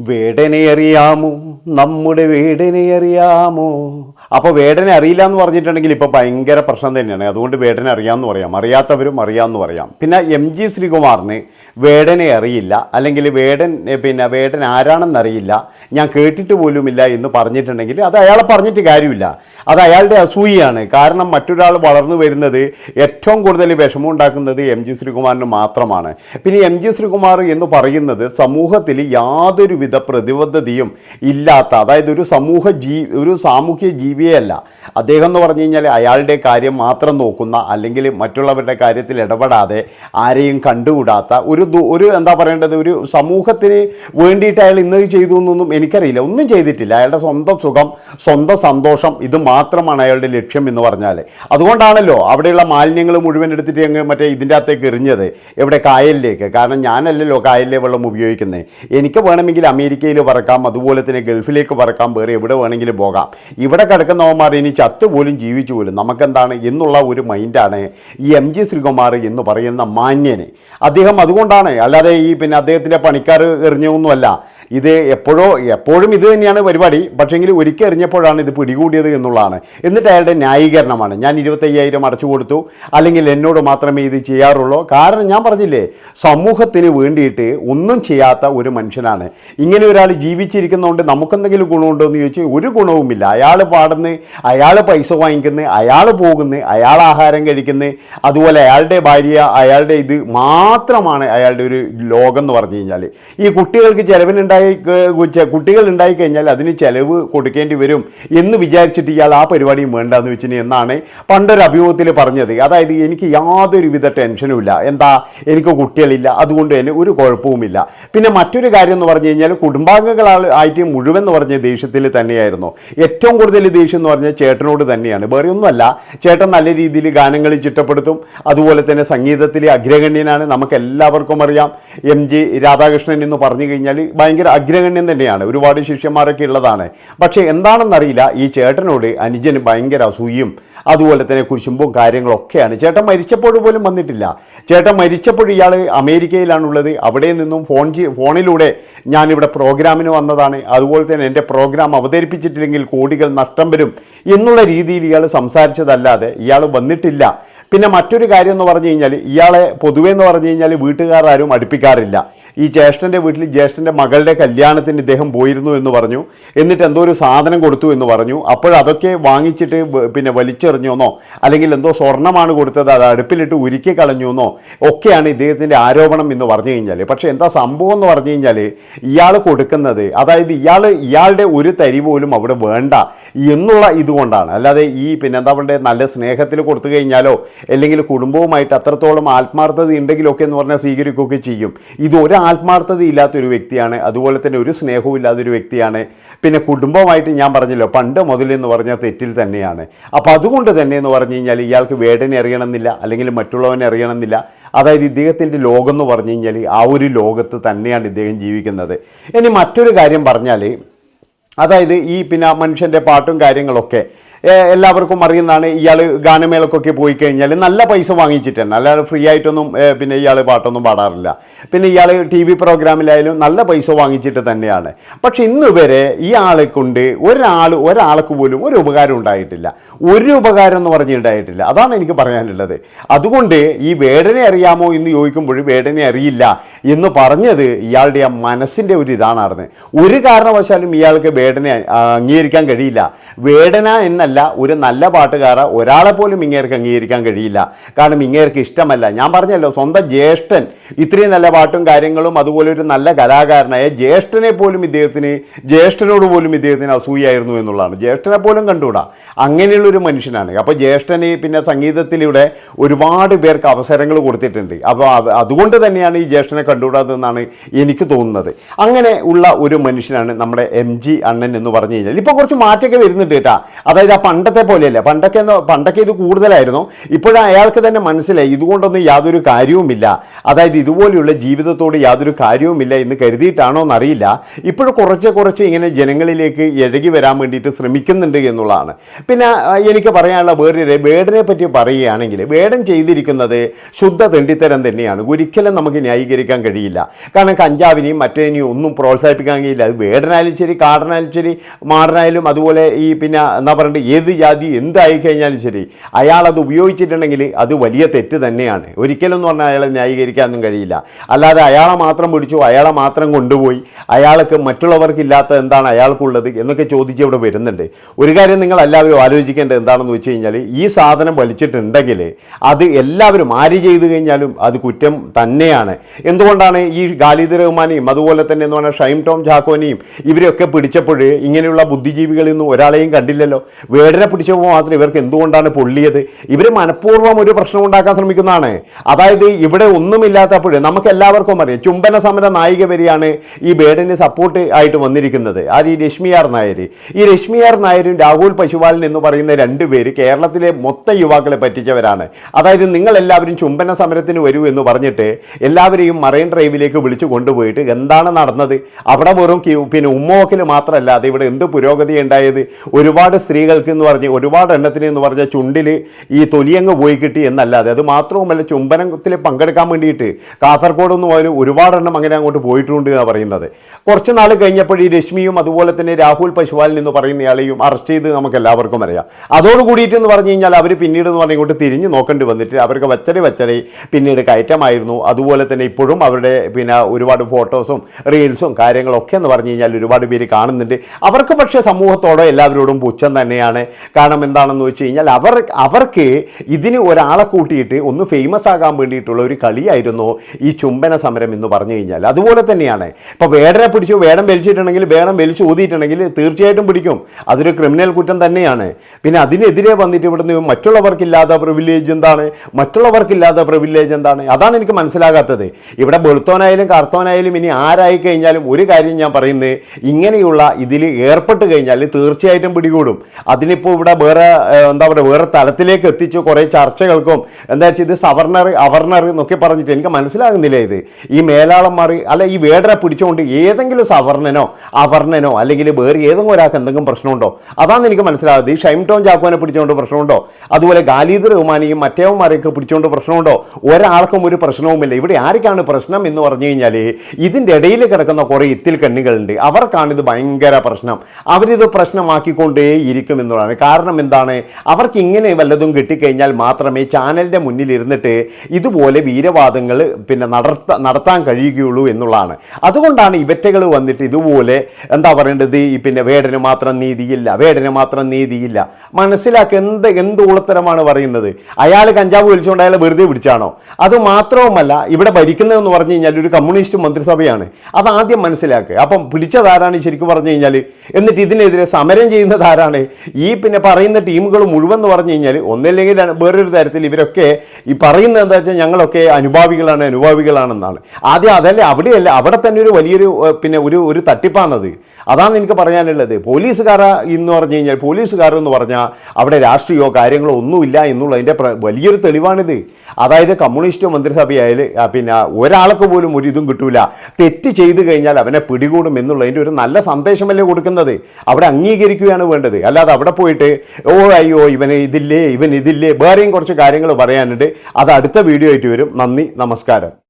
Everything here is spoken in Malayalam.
വേടനെ അറിയാമോ നമ്മുടെ വേടനെ അറിയാമോ അപ്പോൾ വേടനെ അറിയില്ല എന്ന് പറഞ്ഞിട്ടുണ്ടെങ്കിൽ ഇപ്പോൾ ഭയങ്കര പ്രശ്നം തന്നെയാണ്. അതുകൊണ്ട് വേടനെ അറിയാമെന്ന് പറയാം. അറിയാത്തവരും അറിയാമെന്ന് പറയാം. പിന്നെ എം ജി ശ്രീകുമാറിന് വേടനെ അറിയില്ല. അല്ലെങ്കിൽ വേടൻ പിന്നെ വേടൻ ആരാണെന്നറിയില്ല ഞാൻ കേട്ടിട്ട് പോലുമില്ല എന്ന് പറഞ്ഞിട്ടുണ്ടെങ്കിൽ അത് അയാളെ പറഞ്ഞിട്ട് കാര്യമില്ല. അത് അയാളുടെ അസൂയയാണ്. കാരണം മറ്റൊരാൾ വളർന്നു വരുന്നത് ഏറ്റവും കൂടുതൽ വിഷമം ഉണ്ടാക്കുന്നത് എം ജി ശ്രീകുമാറിന് മാത്രമാണ്. പിന്നെ എം ജി ശ്രീകുമാർ എന്ന് പറയുന്നത് സമൂഹത്തിൽ യാതൊരുവിധ പ്രതിബദ്ധതയും ഇല്ലാത്ത അതായത് ഒരു സമൂഹ ജീ ഒരു സാമൂഹ്യ ജീവിയല്ല അദ്ദേഹം എന്ന് പറഞ്ഞു കഴിഞ്ഞാൽ അയാളുടെ കാര്യം മാത്രം നോക്കുന്ന അല്ലെങ്കിൽ മറ്റുള്ളവരുടെ കാര്യത്തിൽ ഇടപെടാതെ ആരെയും കണ്ടുകൂടാത്ത ഒരു ഒരു എന്താ പറയേണ്ടത് ഒരു സമൂഹത്തിന് വേണ്ടിയിട്ട് അയാൾ ഇന്നത് ചെയ്തു എന്നൊന്നും എനിക്കറിയില്ല. ഒന്നും ചെയ്തിട്ടില്ല. അയാളുടെ സ്വന്തം സുഖം സ്വന്തം സന്തോഷം ഇത് മാത്രമാണ് അയാളുടെ ലക്ഷ്യം എന്ന് പറഞ്ഞാൽ അതുകൊണ്ടാണല്ലോ അവിടെയുള്ള മാലിന്യങ്ങൾ മുഴുവൻ എടുത്തിട്ട് അങ്ങ് മറ്റേ ഇതിന്റെ അകത്തേക്ക് എറിഞ്ഞത്. എവിടെ കായലിലേക്ക്? കാരണം ഞാനല്ലല്ലോ കായലിലെ വെള്ളം ഉപയോഗിക്കുന്നത് എനിക്ക് വേണമെങ്കിൽ അമേരിക്കയിൽ പറക്കാം അതുപോലെ തന്നെ ഗൾഫിലേക്ക് പറക്കാം വേറെ എവിടെ വേണമെങ്കിലും പോകാം. ഇവിടെ കിടക്കുന്നവന്മാർ ഇനി ചത്തുപോലും ജീവിച്ചു പോലും. നമുക്കെന്താണ് എന്നുള്ള ഒരു മൈൻഡാണ് ഈ എം ജി ശ്രീകുമാർ എന്ന് പറയുന്ന മാന്യന്. അദ്ദേഹം അതുകൊണ്ടാണ് അല്ലാതെ ഈ പിന്നെ അദ്ദേഹത്തിന്റെ പണിക്കാർ എറിഞ്ഞൊന്നുമല്ല ഇത് എപ്പോഴോ എപ്പോഴും ഇത് തന്നെയാണ് പരിപാടി. പക്ഷേങ്കിൽ ഒരിക്കൽ എറിഞ്ഞപ്പോഴാണ് ഇത് പിടികൂടിയത് എന്നുള്ളതാണ്. എന്നിട്ട് അയാളുടെ ന്യായീകരണമാണ്. ഞാൻ ഇരുപത്തയ്യായിരം അടച്ചു കൊടുത്തു. അല്ലെങ്കിൽ എന്നോട് മാത്രമേ ഇത് ചെയ്യാറുള്ളൂ. കാരണം ഞാൻ പറഞ്ഞില്ലേ സമൂഹത്തിന് വേണ്ടിയിട്ട് ഒന്നും ചെയ്യാത്ത ഒരു മനുഷ്യനാണ്. ഇങ്ങനെ ഒരാൾ ജീവിച്ചിരിക്കുന്നതുകൊണ്ട് നമുക്കെന്തെങ്കിലും ഗുണമുണ്ടോ എന്ന് ചോദിച്ചാൽ ഒരു ഗുണവുമില്ല. അയാൾ പാടുന്നത് അയാൾ പൈസ വാങ്ങിക്കുന്നത് അയാൾ പോകുന്നത് അയാൾ ആഹാരം കഴിക്കുന്നത് അതുപോലെ അയാളുടെ ഭാര്യ അയാളുടെ ഇത് മാത്രമാണ് അയാളുടെ ഒരു ലോകം എന്ന് പറഞ്ഞു കഴിഞ്ഞാൽ ഈ കുട്ടികൾക്ക് ചിലവിനുണ്ടായി കുട്ടികൾ ഉണ്ടായി കഴിഞ്ഞാൽ അതിന് ചിലവ് കൊടുക്കേണ്ടി വരും എന്ന് വിചാരിച്ചിട്ട് ഇയാൾ ആ പരിപാടിയും വേണ്ടെന്ന് വെച്ചിന് എന്നാണ് പണ്ടൊരു അഭിമുഖത്തിൽ പറഞ്ഞത്. അതായത് എനിക്ക് യാതൊരുവിധ ടെൻഷനും ഇല്ല. എന്താ? എനിക്ക് കുട്ടികളില്ല. അതുകൊണ്ട് തന്നെ ഒരു കുഴപ്പവുമില്ല. പിന്നെ മറ്റൊരു കാര്യം എന്ന് പറഞ്ഞു കഴിഞ്ഞാൽ കുടുംബാംഗങ്ങളാൾ ആയിട്ട് മുഴുവൻ എന്ന് പറഞ്ഞ ദേഷ്യത്തിൽ തന്നെയായിരുന്നു. ഏറ്റവും കൂടുതൽ ദേഷ്യം എന്ന് പറഞ്ഞാൽ ചേട്ടനോട് തന്നെയാണ്. വേറെ ഒന്നുമല്ല ചേട്ടൻ നല്ല രീതിയിൽ ഗാനങ്ങൾ ചിട്ടപ്പെടുത്തും. അതുപോലെ തന്നെ സംഗീതത്തിലെ അഗ്രഗണ്യനാണ്. നമുക്ക് എല്ലാവർക്കും അറിയാം. എം ജി രാധാകൃഷ്ണൻ എന്ന് പറഞ്ഞു കഴിഞ്ഞാൽ ഭയങ്കര അഗ്രഗണ്യം തന്നെയാണ്. ഒരുപാട് ശിഷ്യന്മാരൊക്കെ ഉള്ളതാണ്. പക്ഷേ എന്താണെന്നറിയില്ല ഈ ചേട്ടനോട് അനുജന് ഭയങ്കര അസൂയും അതുപോലെ തന്നെ കുശുമ്പും കാര്യങ്ങളൊക്കെയാണ്. ചേട്ടൻ മരിച്ചപ്പോൾ പോലും വന്നിട്ടില്ല. ചേട്ടൻ മരിച്ചപ്പോൾ ഇയാൾ അമേരിക്കയിലാണുള്ളത്. അവിടെ നിന്നും ഫോൺ ഫോണിലൂടെ ഫോണിലൂടെ ഞാനിവിടെ പ്രോഗ്രാമിന് വന്നതാണ്. അതുപോലെ തന്നെ എന്റെ പ്രോഗ്രാം അവതരിപ്പിച്ചിട്ടില്ലെങ്കിൽ കോടികൾ നഷ്ടം വരും എന്നുള്ള രീതിയിൽ ഇയാൾ സംസാരിച്ചതല്ലാതെ ഇയാൾ വന്നിട്ടില്ല. പിന്നെ മറ്റൊരു കാര്യം എന്ന് പറഞ്ഞു കഴിഞ്ഞാൽ ഇയാളെ പൊതുവേ എന്ന് പറഞ്ഞു കഴിഞ്ഞാൽ വീട്ടുകാർ ആരും അടുപ്പിക്കാറില്ല. ഈ ജ്യേഷ്ഠന്റെ വീട്ടിൽ ജ്യേഷ്ഠന്റെ മകളുടെ കല്യാണത്തിന് ഇദ്ദേഹം പോയിരുന്നു എന്ന് പറഞ്ഞു. എന്നിട്ട് എന്തോ ഒരു സാധനം കൊടുത്തു എന്ന് പറഞ്ഞു. അപ്പോഴതൊക്കെ വാങ്ങിച്ചിട്ട് പിന്നെ വലിച്ചെറിഞ്ഞോന്നോ അല്ലെങ്കിൽ എന്തോ സ്വർണമാണ് കൊടുത്തത് അത് അടുപ്പിലിട്ട് ഉരുക്കി കളഞ്ഞു എന്നോ ഒക്കെയാണ് ഇദ്ദേഹത്തിന്റെ ആരോപണം എന്ന് പറഞ്ഞു കഴിഞ്ഞാൽ. പക്ഷേ എന്താ സംഭവം എന്ന് പറഞ്ഞു കഴിഞ്ഞാൽ ഇയാൾ കൊടുക്കുന്നത്. അതായത് ഇയാൾ ഇയാളുടെ ഒരു തരി പോലും അവിടെ വേണ്ട എന്നുള്ള ഇതുകൊണ്ടാണ്. അല്ലാതെ ഈ പിന്നെ എന്താ പറയുക നല്ല സ്നേഹത്തിൽ കൊടുത്തു കഴിഞ്ഞാലോ അല്ലെങ്കിൽ കുടുംബവുമായിട്ട് അത്രത്തോളം ആത്മാർത്ഥത ഉണ്ടെങ്കിലൊക്കെ എന്ന് പറഞ്ഞാൽ സ്വീകരിക്കുകയൊക്കെ ചെയ്യും. ഇത് ഒരു ആത്മാർത്ഥത ഇല്ലാത്തൊരു വ്യക്തിയാണ്. അതുപോലെ തന്നെ ഒരു സ്നേഹവും ഇല്ലാത്തൊരു വ്യക്തിയാണ്. പിന്നെ കുടുംബമായിട്ട് ഞാൻ പറഞ്ഞല്ലോ പണ്ട് മുതൽ എന്ന് പറഞ്ഞാൽ തെറ്റിൽ തന്നെയാണ്. അപ്പോൾ അതുകൊണ്ട് തന്നെ എന്ന് പറഞ്ഞു കഴിഞ്ഞാൽ ഇയാൾക്ക് വേടനെ അറിയണമെന്നില്ല അല്ലെങ്കിൽ മറ്റുള്ളവനെ അറിയണമെന്നില്ല. അതായത് ഇദ്ദേഹത്തിന്റെ ലോകം എന്ന് പറഞ്ഞു കഴിഞ്ഞാൽ ആ ഒരു ലോകത്ത് തന്നെയാണ് ഇദ്ദേഹം ജീവിക്കുന്നത്. ഇനി മറ്റൊരു കാര്യം പറഞ്ഞാൽ അതായത് ഈ പിന്നെ മനുഷ്യന്റെ പാട്ടും കാര്യങ്ങളൊക്കെ. എല്ലാവർക്കും അറിയുന്നതാണ് ഇയാൾ ഗാനമേളക്കൊക്കെ പോയി കഴിഞ്ഞാൽ നല്ല പൈസ വാങ്ങിച്ചിട്ടാണ് അല്ലാതെ ഫ്രീ ആയിട്ടൊന്നും പിന്നെ ഇയാൾ പാട്ടൊന്നും പാടാറില്ല. പിന്നെ ഇയാൾ ടി വി പ്രോഗ്രാമിലായാലും നല്ല പൈസ വാങ്ങിച്ചിട്ട് തന്നെയാണ്. പക്ഷെ ഇന്ന് വരെ ഈ ആളെ കൊണ്ട് ഒരാൾ ഒരാൾക്ക് പോലും ഒരു ഉപകാരം ഉണ്ടായിട്ടില്ല. ഒരു ഉപകാരം എന്ന് പറഞ്ഞിട്ടുണ്ടായിട്ടില്ല അതാണ് എനിക്ക് പറയാനുള്ളത്. അതുകൊണ്ട് ഈ വേടനെ അറിയാമോ എന്ന് ചോദിക്കുമ്പോൾ വേടനെ അറിയില്ല എന്ന് പറഞ്ഞത് ഇയാളുടെ ആ മനസ്സിന്റെ ഒരു ഇതാണ് ഒരു കാരണവശാലും ഇയാൾക്ക് വേടനെ അംഗീകരിക്കാൻ കഴിയില്ല. വേടന എന്നല്ല ഒരു നല്ല പാട്ടുകാര ഒരാളെ പോലും ഇങ്ങേർക്ക് അംഗീകരിക്കാൻ കഴിയില്ല. കാരണം ഇങ്ങേർക്ക് ഇഷ്ടമല്ല. ഞാൻ പറഞ്ഞല്ലോ സ്വന്തം ജ്യേഷ്ഠൻ ഇത്രയും നല്ല പാട്ടും കാര്യങ്ങളും അതുപോലെ ഒരു നല്ല കലാകാരനായ ജ്യേഷ്ഠനെ പോലും ഇദ്ദേഹത്തിന് ജ്യേഷ്ഠനോട് പോലും ഇദ്ദേഹത്തിന് അസൂയായിരുന്നു എന്നുള്ളതാണ്. ജ്യേഷ്ഠനെ പോലും കണ്ടുകൂടാ? അങ്ങനെയുള്ളൊരു മനുഷ്യനാണ്. അപ്പോൾ ജ്യേഷ്ഠന് പിന്നെ സംഗീതത്തിലൂടെ ഒരുപാട് പേർക്ക് അവസരങ്ങൾ കൊടുത്തിട്ടുണ്ട്. അപ്പോൾ അതുകൊണ്ട് തന്നെയാണ് ഈ ജ്യേഷ്ഠനെ കണ്ടുകൂടാതെന്നാണ് എനിക്ക് തോന്നുന്നത്. അങ്ങനെ ഉള്ള ഒരു മനുഷ്യനാണ് നമ്മുടെ എം ജി കണ്ണൻ എന്ന് പറഞ്ഞു കഴിഞ്ഞാൽ ഇപ്പോൾ കുറച്ച് മാറ്റമൊക്കെ വരുന്നുണ്ട് കേട്ടാ. അതായത് ആ പണ്ടത്തെ പോലെയല്ല. പണ്ടൊക്കെ പണ്ടൊക്കെ ഇത് കൂടുതലായിരുന്നു. ഇപ്പോഴും അയാൾക്ക് തന്നെ മനസ്സിലായി. ഇതുകൊണ്ടൊന്നും യാതൊരു കാര്യവുമില്ല. അതായത് ഇതുപോലെയുള്ള ജീവിതത്തോട് യാതൊരു കാര്യവുമില്ല എന്ന് കരുതിയിട്ടാണോ എന്നറിയില്ല. ഇപ്പോഴും കുറച്ച് കുറച്ച് ഇങ്ങനെ ജനങ്ങളിലേക്ക് ഇഴകി വരാൻ വേണ്ടിയിട്ട് ശ്രമിക്കുന്നുണ്ട് എന്നുള്ളതാണ്. പിന്നെ എനിക്ക് പറയാനുള്ള വേറൊരു വേടനെ പറ്റി പറയുകയാണെങ്കിൽ വേടൻ ചെയ്തിരിക്കുന്നത് ശുദ്ധ തെണ്ടിത്തരം തന്നെയാണ്. ഒരിക്കലും നമുക്ക് ന്യായീകരിക്കാൻ കഴിയില്ല. കാരണം കഞ്ചാവിനെയും മറ്റേനെയും ഒന്നും പ്രോത്സാഹിപ്പിക്കാൻ കഴിയില്ല. അത് വേടനായാലും ശരി കാടനായാലും ശരി മാടനായാലും അതുപോലെ ഈ പിന്നെ എന്താ പറയുക ഏത് ജാതി എന്തായി കഴിഞ്ഞാലും ശരി അയാൾ അത് ഉപയോഗിച്ചിട്ടുണ്ടെങ്കിൽ അത് വലിയ തെറ്റ് തന്നെയാണ്. ഒരിക്കലും പറഞ്ഞാൽ അയാളെ ന്യായീകരിക്കാനൊന്നും കഴിയില്ല. അല്ലാതെ അയാളെ മാത്രം പിടിച്ചു അയാളെ മാത്രം കൊണ്ടുപോയി അയാൾക്ക് മറ്റുള്ളവർക്കില്ലാത്ത എന്താണ് അയാൾക്കുള്ളത് എന്നൊക്കെ ചോദിച്ച് ഇവിടെ വരുന്നുണ്ട്. ഒരു കാര്യം നിങ്ങൾ എല്ലാവരും ആലോചിക്കേണ്ടത് എന്താണെന്ന് വെച്ച് കഴിഞ്ഞാൽ ഈ സാധനം വലിച്ചിട്ടുണ്ടെങ്കിൽ അത് എല്ലാവരും ആര് ചെയ്തു കഴിഞ്ഞാലും അത് കുറ്റം തന്നെയാണ്. എന്തുകൊണ്ടാണ് ഈ ഖാലിദ് റഹ്മാനെയും അതുപോലെ തന്നെ എന്ന് പറഞ്ഞാൽ ഷൈം ടോം ജാക്കോനെയും ഇവരെയൊക്കെ പിടിച്ചപ്പോൾ ഇങ്ങനെയുള്ള ബുദ്ധിജീവികളിൽ നിന്നും ഒരാളെയും കണ്ടില്ലല്ലോ. വേടനെ പിടിച്ചപ്പോൾ മാത്രം ഇവർക്ക് എന്തുകൊണ്ടാണ് പൊള്ളിയത്? ഇവർ മനഃപൂർവം ഒരു പ്രശ്നം ഉണ്ടാക്കാൻ ശ്രമിക്കുന്നതാണ്. അതായത് ഇവിടെ ഒന്നുമില്ലാത്തപ്പോൾ നമുക്ക് എല്ലാവർക്കും അറിയാം ചുംബന സമര നായിക വരെയാണ് ഈ ബേഡന് സപ്പോർട്ട് ആയിട്ട് വന്നിരിക്കുന്നത്. അത് ഈ രശ്മിയാർ നായർ ഈ രശ്മിയാർ നായരും രാഹുൽ പശുപാലൻ എന്ന് പറയുന്ന രണ്ടുപേര് കേരളത്തിലെ മൊത്ത യുവാക്കളെ പറ്റിച്ചവരാണ്. അതായത് നിങ്ങളെല്ലാവരും ചുംബന സമരത്തിന് വരൂ എന്ന് പറഞ്ഞിട്ട് എല്ലാവരെയും മറൈൻ ഡ്രൈവിലേക്ക് വിളിച്ചു കൊണ്ടുപോയിട്ട് എന്താണ് നടന്നത്? അവിടെ വെറും പിന്നെ ഉമ്മോക്കൽ മാത്രമല്ല അത് ഇവിടെ എന്ത് പുരോഗതി ഉണ്ടായത്? ഒരുപാട് സ്ത്രീകൾക്ക് എന്ന് പറഞ്ഞ് ഒരുപാട് എണ്ണത്തിന് എന്ന് പറഞ്ഞ ചുണ്ടിൽ ഈ തൊലിയങ്ങ് പോയി കിട്ടി എന്നല്ലാതെ. അത് മാത്രവുമല്ല ചുംബനത്തിൽ പങ്കെടുക്കാൻ വേണ്ടിയിട്ട് കാസർഗോഡ് എന്ന് പോലും ഒരുപാട് എണ്ണം അങ്ങനെ അങ്ങോട്ട് പോയിട്ടുണ്ട് എന്നാണ് പറയുന്നത്. കുറച്ച് നാൾ കഴിഞ്ഞപ്പോൾ ഈ രശ്മിയും അതുപോലെ തന്നെ രാഹുൽ പശുപാലൻ എന്ന് പറയുന്നയാളെയും അറസ്റ്റ് ചെയ്ത് നമുക്ക് എല്ലാവർക്കും അറിയാം. അതോട് കൂടിയിട്ട് എന്ന് പറഞ്ഞു കഴിഞ്ഞാൽ അവർ പിന്നീട് എന്ന് പറഞ്ഞാൽ ഇങ്ങോട്ട് തിരിഞ്ഞ് നോക്കേണ്ടി വന്നിട്ട് അവർക്ക് വച്ചടി വച്ചടി പിന്നീട് കയറ്റമായിരുന്നു. അതുപോലെ തന്നെ ഇപ്പോഴും അവരുടെ പിന്നെ ഒരുപാട് ഫോട്ടോസും റീൽസും കാര്യങ്ങളൊക്കെ എന്ന് പറഞ്ഞു കഴിഞ്ഞാൽ ഒരുപാട് പേര് കാണുന്നുണ്ട്. അവർക്ക് പക്ഷേ സമൂഹത്തോടെ എല്ലാവരോടും പുച്ഛം തന്നെയാണ്. കാരണം എന്താണെന്ന് വെച്ച് കഴിഞ്ഞാൽ അവർ അവർക്ക് ഇതിന് ഒരാളെ കൂട്ടിയിട്ട് ഒന്ന് ഫേമസ് ആകാൻ വേണ്ടിയിട്ടുള്ള ഒരു കളിയായിരുന്നു ഈ ചുംബന സമരം എന്ന് പറഞ്ഞു കഴിഞ്ഞാൽ. അതുപോലെ തന്നെയാണ്. ഇപ്പോൾ വേടനെ പിടിച്ചു വേടം വലിച്ചിട്ടുണ്ടെങ്കിൽ വേടം വലിച്ചു ഊതിയിട്ടുണ്ടെങ്കിൽ തീർച്ചയായിട്ടും പിടിക്കും. അതൊരു ക്രിമിനൽ കുറ്റം തന്നെയാണ്. പിന്നെ അതിനെതിരെ വന്നിട്ട് ഇവിടുന്ന് മറ്റുള്ളവർക്കില്ലാത്ത പ്രിവിലേജ് എന്താണ്? മറ്റുള്ളവർക്കില്ലാത്ത പ്രിവിലേജ് എന്താണ്? അതാണ് എനിക്ക് മനസ്സിലാകാത്തത്. ഇവിടെ വെളുത്തോനായാലും കറുത്തോനായാലും ഇനി ആരായി കഴിഞ്ഞാലും ഒരു കാര്യം ഞാൻ പറയുന്നത് ഇങ്ങനെയുള്ള ഇതിൽ ഏർപ്പെട്ട് കഴിഞ്ഞാൽ തീർച്ചയായിട്ടും പിടികൂടും. അതിനിപ്പോൾ ഇവിടെ വേറെ എന്താ പറയുക വേറെ തലത്തിലേക്ക് എത്തിച്ചു കുറേ ചർച്ചകൾക്കും എന്താ വെച്ചാൽ ഇത് സവർണർ അവർണർ എന്നൊക്കെ പറഞ്ഞിട്ട് എനിക്ക് മനസ്സിലാകുന്നില്ല ഇത്. ഈ മേലാളന്മാർ അല്ല ഈ വേടരെ പിടിച്ചുകൊണ്ട് ഏതെങ്കിലും സവർണനോ അവർണനോ അല്ലെങ്കിൽ വേറെ ഏതെങ്കിലും ഒരാൾക്ക് എന്തെങ്കിലും പ്രശ്നമുണ്ടോ? അതാണ് എനിക്ക് മനസ്സിലാകുന്നത്. ഈ ഷൈം ടോൺ ചാക്കോനെ പിടിച്ചുകൊണ്ട് പ്രശ്നമുണ്ടോ? അതുപോലെ ഖാലിദ് റഹ്മാനെയും മറ്റേവന്മാരെയൊക്കെ പിടിച്ചുകൊണ്ട് പ്രശ്നമുണ്ടോ? ഒരാൾക്കും ഒരു പ്രശ്നവുമില്ല. ഇവിടെ ആർക്കാണ് പ്രശ്നം എന്ന് പറഞ്ഞു കഴിഞ്ഞാൽ ഇതിന്റെ ഇടയിൽ കിടക്കുന്ന കുറേ ഇത്തിൽ കണ്ണികളുണ്ട്. അവർക്കാണ് ഇത് ഭയങ്കര പ്രശ്നം. അവരിത് പ്രശ്നമാക്കിക്കൊണ്ടേ ഇരിക്കും എന്നുള്ളതാണ്. കാരണം എന്താണ്? അവർക്ക് ഇങ്ങനെ വല്ലതും കിട്ടിക്കഴിഞ്ഞാൽ മാത്രമേ ചാനലിന്റെ മുന്നിൽ ഇരുന്നിട്ട് ഇതുപോലെ വീരവാദങ്ങൾ പിന്നെ നടത്ത നടത്താൻ കഴിയുകയുള്ളൂ എന്നുള്ളതാണ്. അതുകൊണ്ടാണ് ഇവറ്റകൾ വന്നിട്ട് ഇതുപോലെ എന്താ പറയേണ്ടത്? ഈ പിന്നെ വേടന് മാത്രം നീതിയില്ല വേടന് മാത്രം നീതിയില്ല. മനസ്സിലാക്കി എന്ത് എന്ത് ഉളത്തരമാണ് പറയുന്നത്? അയാൾ കഞ്ചാവ് വലിച്ചുകൊണ്ട് അയാൾ വെറുതെ പിടിച്ചാണോ? അത് മാത്രവുമല്ല ഇവിടെ ഭരിക്കുന്നതെന്ന് പറഞ്ഞു കഴിഞ്ഞാൽ ഒരു കമ്മ്യൂണിസ്റ്റ് മന്ത്രിസഭയാണ്. അത് ആദ്യം മനസ്സിലാക്കുക അപ്പം പിടിച്ചതാരാണ് ശരിക്കും പറഞ്ഞു കഴിഞ്ഞാൽ എന്നിട്ട് ഇതിനെതിരെ സമരം ചെയ്യുന്നത് ആരാണ്? ഈ പിന്നെ പറയുന്ന ടീമുകൾ മുഴുവൻ എന്ന് പറഞ്ഞു കഴിഞ്ഞാൽ ഒന്നില്ലെങ്കിൽ വേറൊരു തരത്തിൽ ഇവരൊക്കെ ഈ പറയുന്നത് എന്താ വെച്ചാൽ ഞങ്ങളൊക്കെ അനുഭാവികളാണ് അനുഭാവികളാണെന്നാണ്. ആദ്യം അതല്ലേ അവിടെയല്ല അവിടെ തന്നെ ഒരു വലിയൊരു പിന്നെ ഒരു ഒരു തട്ടിപ്പാണത്. അതാണ് എനിക്ക് പറയാനുള്ളത്. പോലീസുകാർ എന്ന് പറഞ്ഞു കഴിഞ്ഞാൽ പോലീസുകാർ എന്ന് പറഞ്ഞാൽ അവിടെ രാഷ്ട്രീയമോ കാര്യങ്ങളോ ഒന്നുമില്ല എന്നുള്ളതിന്റെ വലിയൊരു തെളിവാണിത്. അതായത് കമ്മ്യൂണിസ്റ്റ് മന്ത്രിസഭയായാൽ പിന്നെ ഒരാൾക്ക് പോലും ഒരു ഇതും കിട്ടൂല. തെറ്റ് ചെയ്തു കഴിഞ്ഞാൽ അവനെ പിടികൂടും എന്നുള്ളതിന്റെ ഒരു നല്ല സന്ദേശമല്ലേ കൊടുക്കുന്നത്. അവിടെ അംഗീകരിക്കുകയാണ് വേണ്ടത്. അല്ലാതെ അവിടെ പോയിട്ട് ഓ അയ്യോ ഇവന് ഇതില്ലേ ഇവൻ ഇതില്ലേ വേറെയും കുറച്ച് കാര്യങ്ങൾ പറയാനുണ്ട്. അത് അടുത്ത വീഡിയോ ആയിട്ട് വരും. നന്ദി നമസ്കാരം.